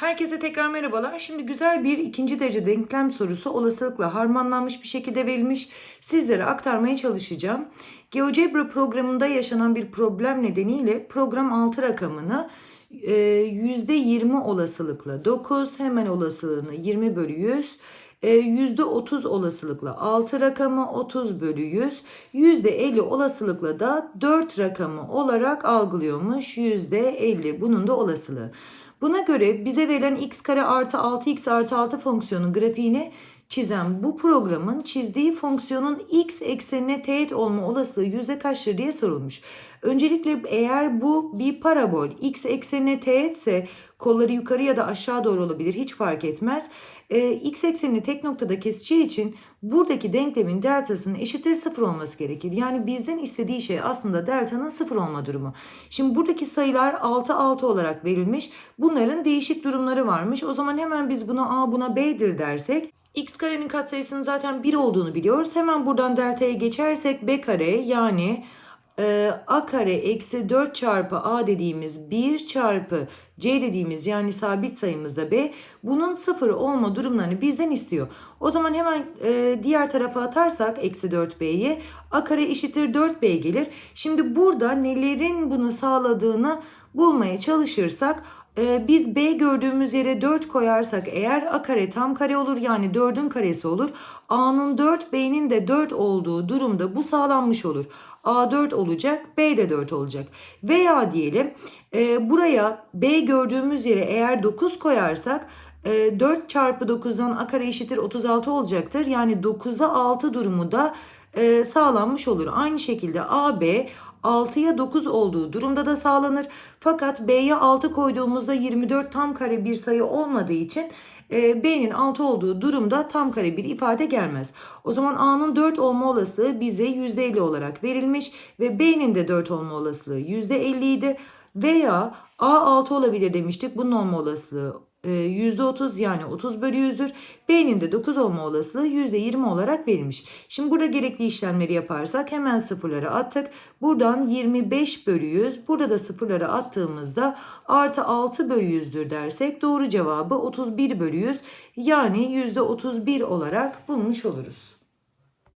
Herkese tekrar merhabalar. Şimdi güzel bir ikinci derece denklem sorusu olasılıkla harmanlanmış bir şekilde verilmiş. Sizlere aktarmaya çalışacağım. GeoGebra programında yaşanan bir problem nedeniyle program 6 rakamını e, %20 olasılıkla 9 hemen olasılığını 20 bölü 100 e, %30 olasılıkla 6 rakamı 30 bölü 100 %50 olasılıkla da 4 rakamı olarak algılıyormuş %50 bunun da olasılığı. Buna göre bize verilen x kare artı 6x artı 6 fonksiyonun grafiğini çizen bu programın çizdiği fonksiyonun x eksenine teğet olma olasılığı yüzde kaçtır diye sorulmuş. Öncelikle eğer bu bir parabol x eksenine teğetse kolları yukarı ya da aşağı doğru olabilir hiç fark etmez. Ee, x eksenini tek noktada keseceği için buradaki denklemin deltasının eşittir sıfır olması gerekir. Yani bizden istediği şey aslında deltanın sıfır olma durumu. Şimdi buradaki sayılar 6 6 olarak verilmiş. Bunların değişik durumları varmış. O zaman hemen biz buna a buna b'dir dersek x karenin katsayısının zaten 1 olduğunu biliyoruz. Hemen buradan delta'ya geçersek b kare yani e, a kare eksi 4 çarpı a dediğimiz 1 çarpı c dediğimiz yani sabit sayımızda b bunun sıfır olma durumlarını bizden istiyor. O zaman hemen e, diğer tarafa atarsak eksi 4b'yi a kare eşittir 4b gelir. Şimdi burada nelerin bunu sağladığını bulmaya çalışırsak ee, biz B gördüğümüz yere 4 koyarsak eğer A kare tam kare olur yani 4'ün karesi olur. A'nın 4 B'nin de 4 olduğu durumda bu sağlanmış olur. A 4 olacak B de 4 olacak. Veya diyelim e, buraya B gördüğümüz yere eğer 9 koyarsak 4 çarpı 9'dan A kare eşittir 36 olacaktır. Yani 9'a 6 durumu da e, sağlanmış olur. Aynı şekilde AB 6'ya 9 olduğu durumda da sağlanır. Fakat B'ye 6 koyduğumuzda 24 tam kare bir sayı olmadığı için e, B'nin 6 olduğu durumda tam kare bir ifade gelmez. O zaman A'nın 4 olma olasılığı bize %50 olarak verilmiş ve B'nin de 4 olma olasılığı %50 idi. Veya A 6 olabilir demiştik. Bunun olma olasılığı %30 yani 30 bölü 100'dür. B'nin de 9 olma olasılığı %20 olarak verilmiş. Şimdi burada gerekli işlemleri yaparsak hemen sıfırları attık. Buradan 25 bölü 100. Burada da sıfırları attığımızda artı 6 bölü 100'dür dersek doğru cevabı 31 bölü 100 yani %31 olarak bulmuş oluruz.